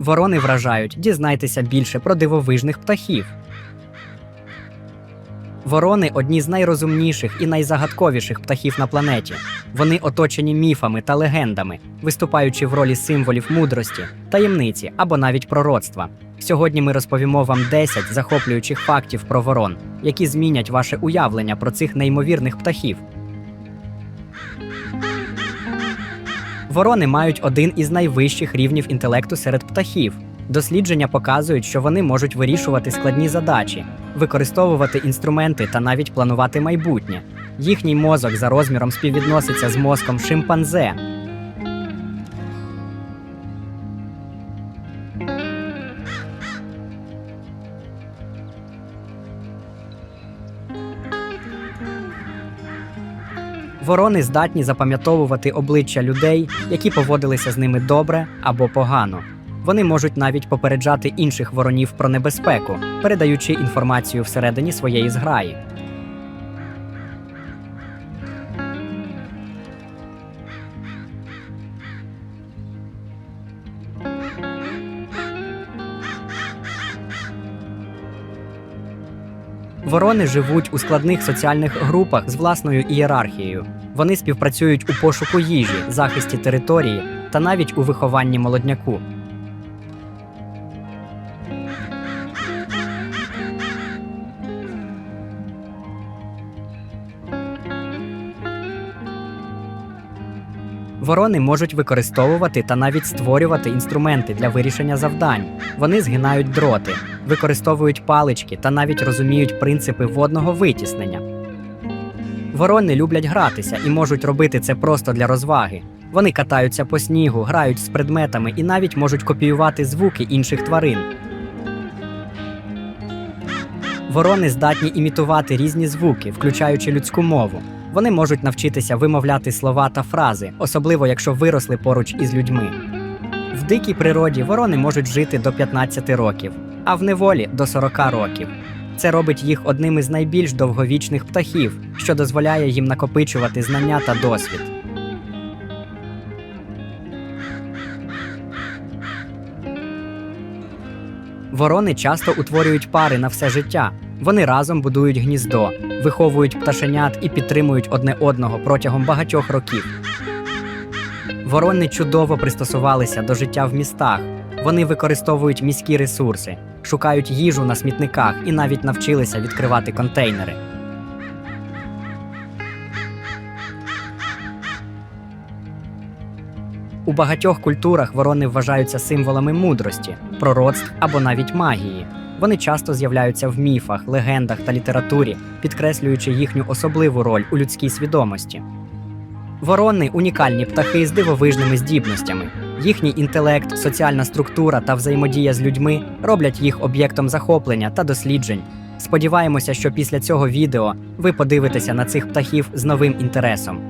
Ворони вражають, дізнайтеся більше про дивовижних птахів. Ворони одні з найрозумніших і найзагадковіших птахів на планеті. Вони оточені міфами та легендами, виступаючи в ролі символів мудрості, таємниці або навіть пророцтва. Сьогодні ми розповімо вам 10 захоплюючих фактів про ворон, які змінять ваше уявлення про цих неймовірних птахів. Ворони мають один із найвищих рівнів інтелекту серед птахів. Дослідження показують, що вони можуть вирішувати складні задачі, використовувати інструменти та навіть планувати майбутнє. Їхній мозок за розміром співвідноситься з мозком шимпанзе. Ворони здатні запам'ятовувати обличчя людей, які поводилися з ними добре або погано. Вони можуть навіть попереджати інших воронів про небезпеку, передаючи інформацію всередині своєї зграї. Ворони живуть у складних соціальних групах з власною ієрархією. Вони співпрацюють у пошуку їжі, захисті території та навіть у вихованні молодняку. Ворони можуть використовувати та навіть створювати інструменти для вирішення завдань. Вони згинають дроти, використовують палички та навіть розуміють принципи водного витіснення. Ворони люблять гратися і можуть робити це просто для розваги. Вони катаються по снігу, грають з предметами і навіть можуть копіювати звуки інших тварин. Ворони здатні імітувати різні звуки, включаючи людську мову. Вони можуть навчитися вимовляти слова та фрази, особливо якщо виросли поруч із людьми. В дикій природі ворони можуть жити до 15 років, а в неволі до 40 років. Це робить їх одним із найбільш довговічних птахів, що дозволяє їм накопичувати знання та досвід. Ворони часто утворюють пари на все життя. Вони разом будують гніздо, виховують пташенят і підтримують одне одного протягом багатьох років. Ворони чудово пристосувалися до життя в містах. Вони використовують міські ресурси, шукають їжу на смітниках і навіть навчилися відкривати контейнери. У багатьох культурах ворони вважаються символами мудрості, пророцтв або навіть магії. Вони часто з'являються в міфах, легендах та літературі, підкреслюючи їхню особливу роль у людській свідомості. Ворони унікальні птахи з дивовижними здібностями. Їхній інтелект, соціальна структура та взаємодія з людьми роблять їх об'єктом захоплення та досліджень. Сподіваємося, що після цього відео ви подивитеся на цих птахів з новим інтересом.